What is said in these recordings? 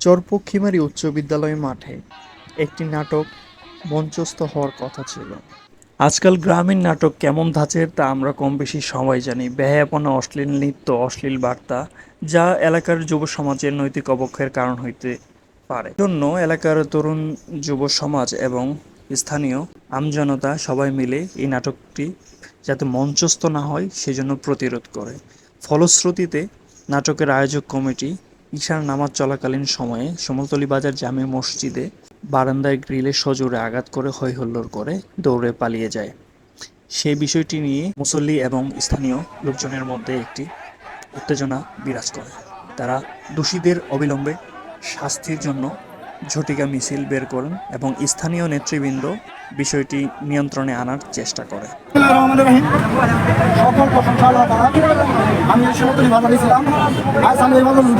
চরপক্ষিমারী উচ্চ বিদ্যালয় মাঠে একটি নাটক মঞ্চস্থ হওয়ার কথা ছিল। আজকাল গ্রামীণ নাটক কেমন ধাঁচের তা আমরা কম বেশি সবাই জানি। ব্যয়াপনা অশ্লীল নৃত্য, অশ্লীল বার্তা, যা এলাকার যুব সমাজের নৈতিক অবক্ষয়ের কারণ হইতে পারে। জন্য এলাকার তরুণ, যুব সমাজ এবং স্থানীয় আমজনতা সবাই মিলে এই নাটকটি যাতে মঞ্চস্থ না হয়, সেজন্য প্রতিরোধ করে। ফলশ্রুতিতে নাটকের আয়োজক কমিটি ঈশার নামাজ চলাকালীন সময়ে সমতলী বাজার জামে মসজিদে বারান্দায় গ্রিলে সজোরে আঘাত করে হৈ হল্লোড় করে দৌড়ে পালিয়ে যায়। সেই বিষয়টি নিয়ে মুসল্লি এবং স্থানীয় লোকজনের মধ্যে একটি উত্তেজনা বিরাজ করে। তারা দোষীদের অবিলম্বে শাস্তির জন্য ঝটিকা মিছিল বের করেন এবং স্থানীয় নেতৃবৃন্দ বিষয়টি নিয়ন্ত্রণে আনার চেষ্টা করে। আমি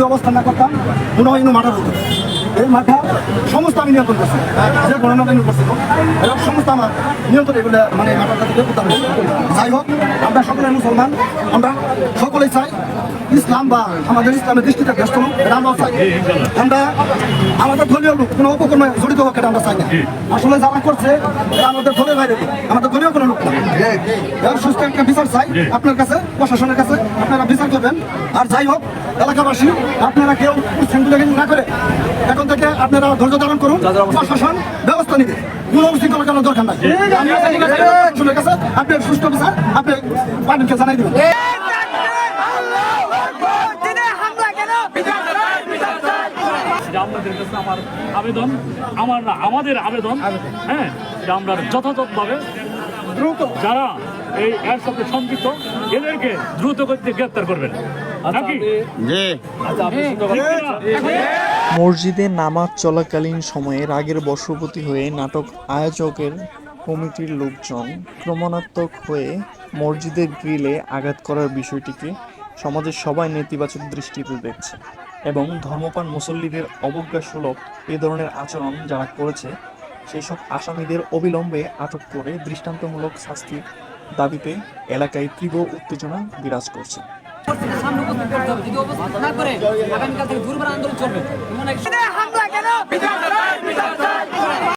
অবস্থান না করতাম এই মাঠা সমস্ত আমি নিয়ন্ত্রণ করছি। যে গণনা আমি করছি। এবং সমস্ত আমার নিয়ন্ত্রণ এগুলো মানে যাই হোক, আমরা সকলে মুসলমান, আমরা সকলেই চাই ইসলাম বা আমাদের ইসলামের দৃষ্টিতে ব্যস্ত এটা চাই। আমরা আমাদের দলীয় লোক, কোনো উপকর্মে জড়িত হোক, এটা আমরা চাই না। আসলে যারা করছে আমাদের দলের বাইরে আমাদের দলীয় কোনো লোক না। সুস্থ একটা বিচার চাই আপনার কাছে, প্রশাসনের কাছে, আপনারা বিচার করবেন। আর যাই হোক, এলাকাবাসী, আপনারা কেউ উচ্ছৃঙ্খলা না করে, এখন থেকে আপনারা ধৈর্য ধারণ করুন প্রশাসন ব্যবস্থা নিবে কোনো উচ্ছৃঙ্খলা করার দরকার নাই। আপনার সুস্থ বিচার আপনি পানিকে জানাই দেবেন। আপনাদের কাছে আমার আবেদন আমার আমাদের আবেদন হ্যাঁ যে আমরা যথাযথভাবে দ্রুত। যারা এই এর সাথে সম্পৃক্ত এদেরকে দ্রুত করতে গ্রেপ্তার করবেন। নাকি? ঠিক কিনা? মসজিদে নামাজ চলাকালীন সময়ে রাগের বশবর্তী হয়ে নাটক আয়োজকের কমিটির লোকজন ক্রমণাত্মক হয়ে মসজিদের গ্রিলে আঘাত করার বিষয়টিকে সমাজের সবাই নেতিবাচক দৃষ্টিতে দেখছে এবং ধর্মপান মুসল্লিদের অবজ্ঞাসুলভ এ ধরনের আচরণ যারা করেছে সেই সব আসামিদের অবিলম্বে আটক করে দৃষ্টান্তমূলক শাস্তির দাবিতে এলাকায় তীব্র উত্তেজনা বিরাজ করছে। সামনে উপস্থিত করতে হবে। যদি উপস্থিত না করে আগামীকাল থেকে দুর্বার আন্দোলন চলবে। হামলা কেন?